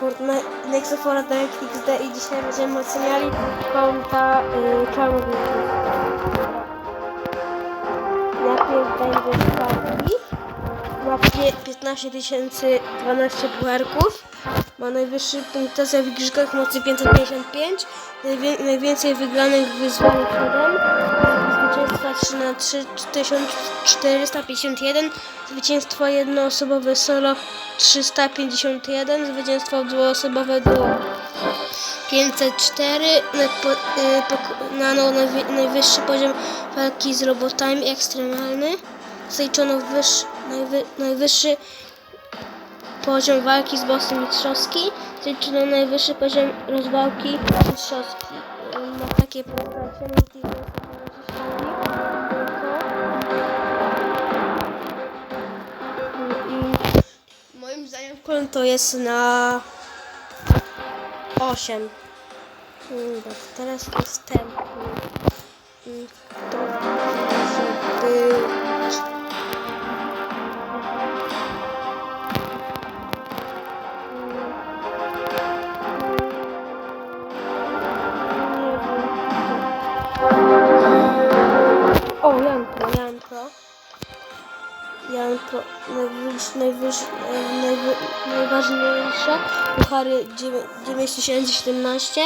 Fortnite, Nexo Fortnite XD i dzisiaj będziemy oceniali konta y. Najpierw będzie. Ma pie- 15 tysięcy 12 pucharków. Ma najwyższy punktację w igrzyskach mocy 555. Najwię- najwięcej wygranych w wyzwaniu 7. Zwycięstwa 3 na 3 1451. Zwycięstwo jednoosobowe solo 351. Zwycięstwo dwuosobowe duo 504. Na, po, y, najwyższy poziom walki z robotami ekstremalny. Zaliczono wyż, najwy, najwyższy poziom walki z bossem mistrzowski. Zaliczono najwyższy poziom rozwałki mistrzowski. Y, Ma takie postacie, zdaniem konto jest na 8. Dobra, teraz następny. Mm, To może Janko, najwyż, najwyż, najwy, najważniejsze puchary 9017,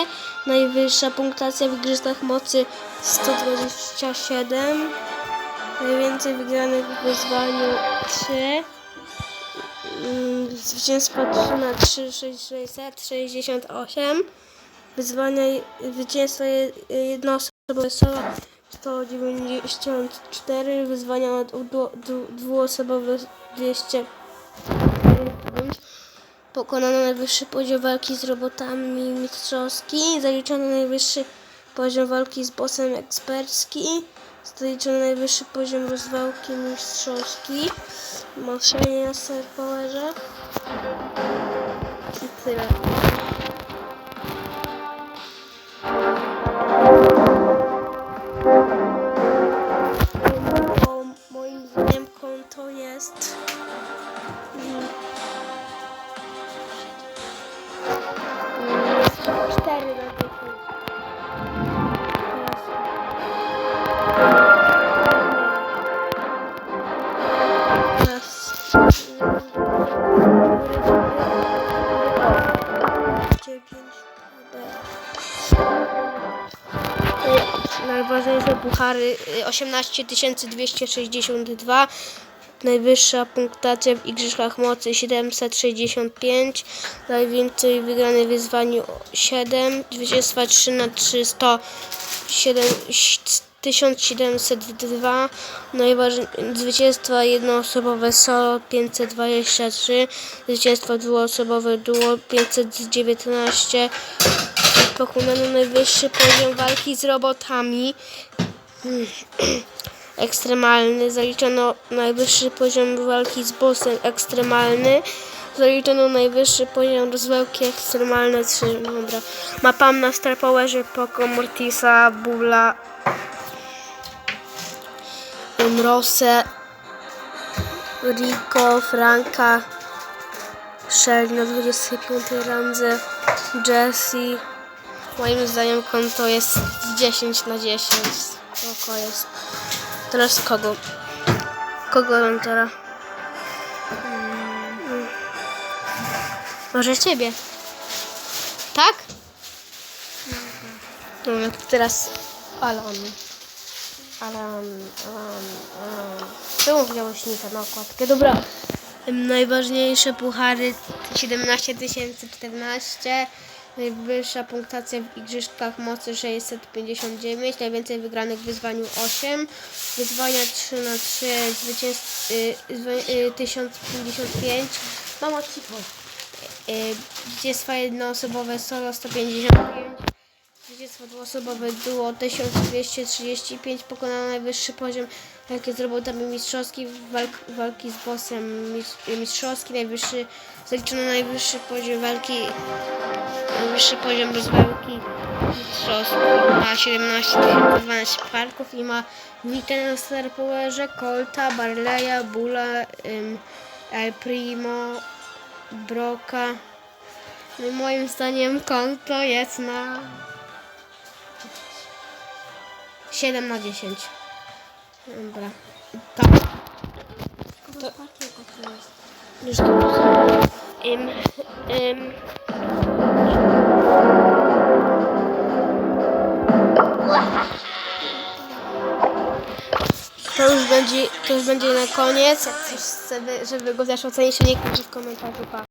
najwyższa punktacja w igrzyskach mocy 127, najwięcej wygranych w wyzwaniu 3, mm, zwycięstwo 3 na 3, 668, wyzwania, zwycięstwo je- jednoosobowe solo 194, wyzwania na dwu- dwu- dwuosobowe 205. Pokonano najwyższy poziom walki z robotami mistrzowski. Zaliczono najwyższy poziom walki z bossem ekspercki. Zaliczono najwyższy poziom rozwałki mistrzowski. Moszenie na Star Powerze. I tyle. Puchary y, 18262. Najwyższa punktacja w Igrzyskach Mocy 765. Najwięcej wygranych w wyzwaniu 7. Zwycięstwa 3 na 300 7, 1702. Najważniejsze zwycięstwa jednoosobowe solo 523. Zwycięstwo dwuosobowe duo 519. Pokonano najwyższy poziom walki z robotami. Ekstremalny. Zaliczono najwyższy poziom walki z bossem ekstremalny. Zaliczono najwyższy poziom rozwałki ekstremalne 3. Dobra. Ma pan na Star Powerze Poco, Mortisa, Bula, Rosę, Rico, Franka, Shelly na 25 randze, Jessie. Moim zdaniem konto jest 10 na 10. Spoko jest. Teraz kogo? Kogo mam teraz? Mm. Może ciebie? Tak? No, to teraz Alan. Alan, Alan, Alan. Czemu wziąłeś Nika na okładkę? Dobra. Najważniejsze puchary 17 014. Najwyższa punktacja w Igrzyskach Mocy 659. Najwięcej wygranych w wyzwaniu 8. Wyzwania 3 na 3 zwycięstw y, y, 1055. Mam cicho. Y, Zwycięstwa jednoosobowe solo 155. Zwycięstwo dwuosobowe duo 1235 pokonano najwyższy poziom walki z robotami mistrzowski, walk, walki z bossem mis- mistrzowski, najwyższy, zaliczono najwyższy poziom walki, najwyższy poziom rozwałki mistrzowski. Ma 17 12 parków i ma Witę na Star Powerze, Colta, Barleya, Bula, ym, El Primo, Broka, No moim zdaniem konto jest na 7 na 10. Dobra. Tak. To... Już to. Ym, ym. To już będzie, to już będzie na koniec. Jak coś chce, żeby go też ocenić, to niech w komentarzu. Pa.